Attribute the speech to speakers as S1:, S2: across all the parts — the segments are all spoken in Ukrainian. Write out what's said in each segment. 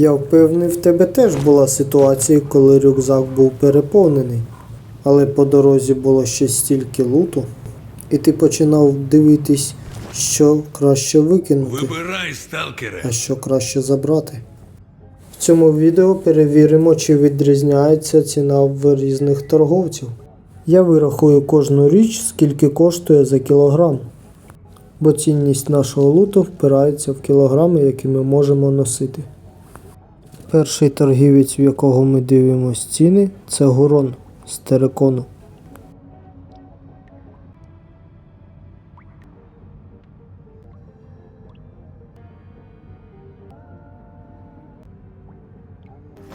S1: Я впевнений, в тебе теж була ситуація, коли рюкзак був переповнений, але по дорозі було ще стільки луту, і ти починав дивитись, що краще викинути,
S2: Вибирай, сталкере.
S1: а що краще забрати. В цьому відео перевіримо, чи відрізняється ціна в різних торговців. Я вирахую кожну річ, скільки коштує за кілограм, бо цінність нашого луту впирається в кілограми, які ми можемо носити. Перший торгівець, в якого ми дивимось ціни, це Гурон з Терекону.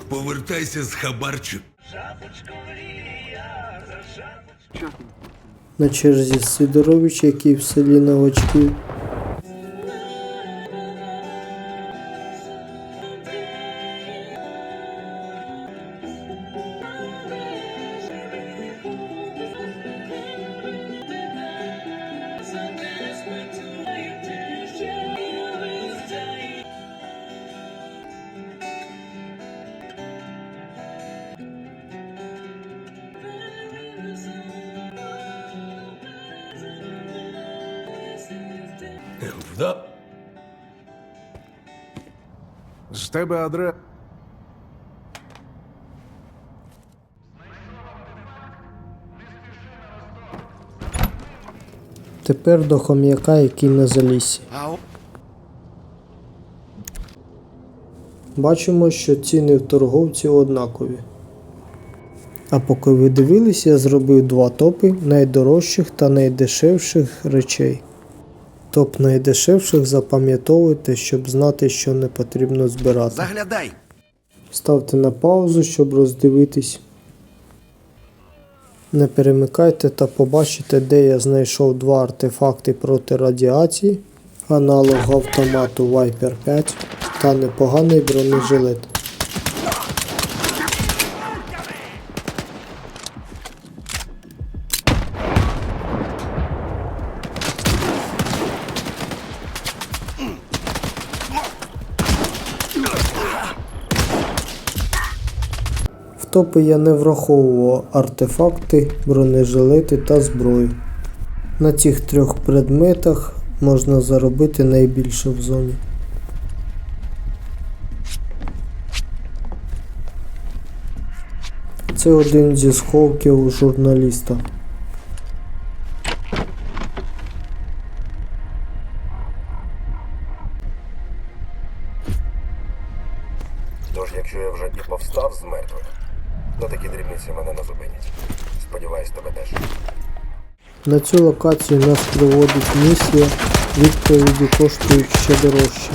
S2: Повертайся з хабарчик.
S1: На черзі Сидорович, який в селі Новачків.
S2: Вда...
S3: З тебе адре.
S1: Тепер до хом'яка, який на залісі. Бачимо, що ціни в торговці однакові. А поки ви дивились, я зробив два топи найдорожчих та найдешевших речей. Топ найдешевших запам'ятовуйте, щоб знати, що не потрібно збирати.
S4: Заглядай.
S1: Ставте на паузу, щоб роздивитись. Не перемикайте та побачите, де я знайшов два артефакти проти радіації, аналог автомату Viper 5 та непоганий бронежилет. В топи я не враховував артефакти, бронежилети та зброю. На цих трьох предметах можна заробити найбільше в зоні. Це один зі сховків журналіста.
S5: Тож, якщо я вже і повстав з мертвих, то такі дрібниці мене не зупинять. Сподіваюсь, тебе теж.
S1: На цю локацію нас приводить місія, відповіді коштують ще дорожче.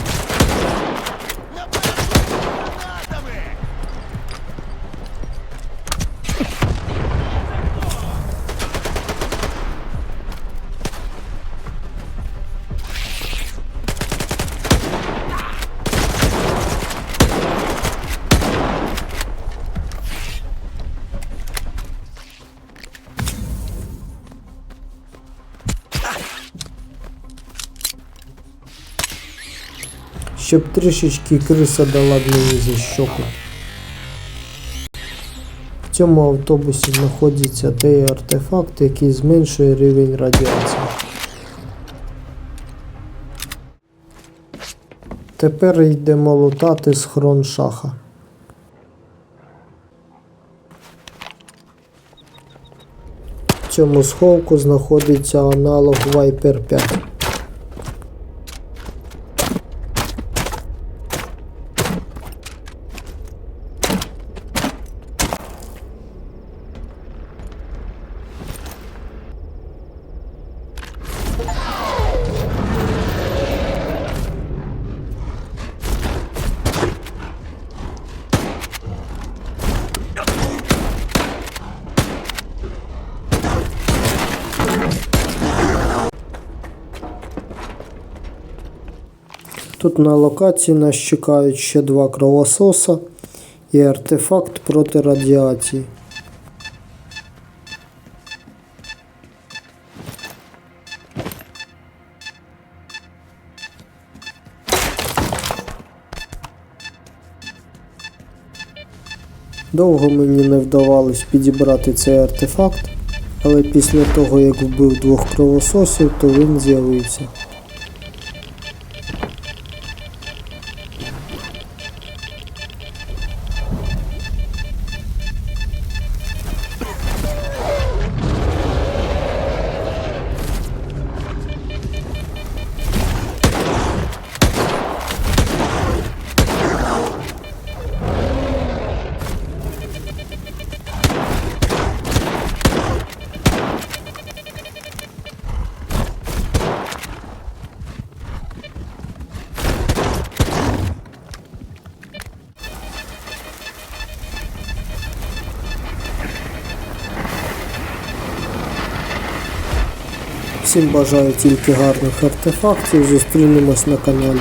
S1: Щоб трішечки криса дала мені за щоку. В цьому автобусі знаходиться той артефакт, який зменшує рівень радіації. Тепер йдемо лутати схрон шаха. В цьому сховку знаходиться аналог Viper 5. Тут на локації нас чекають ще два кровососа і артефакт проти радіації. Довго мені не вдавалось підібрати цей артефакт, але після того як вбив двох кровососів, то він з'явився. Всім бажаю тільки гарних артефактів. Зустрінемось на каналі.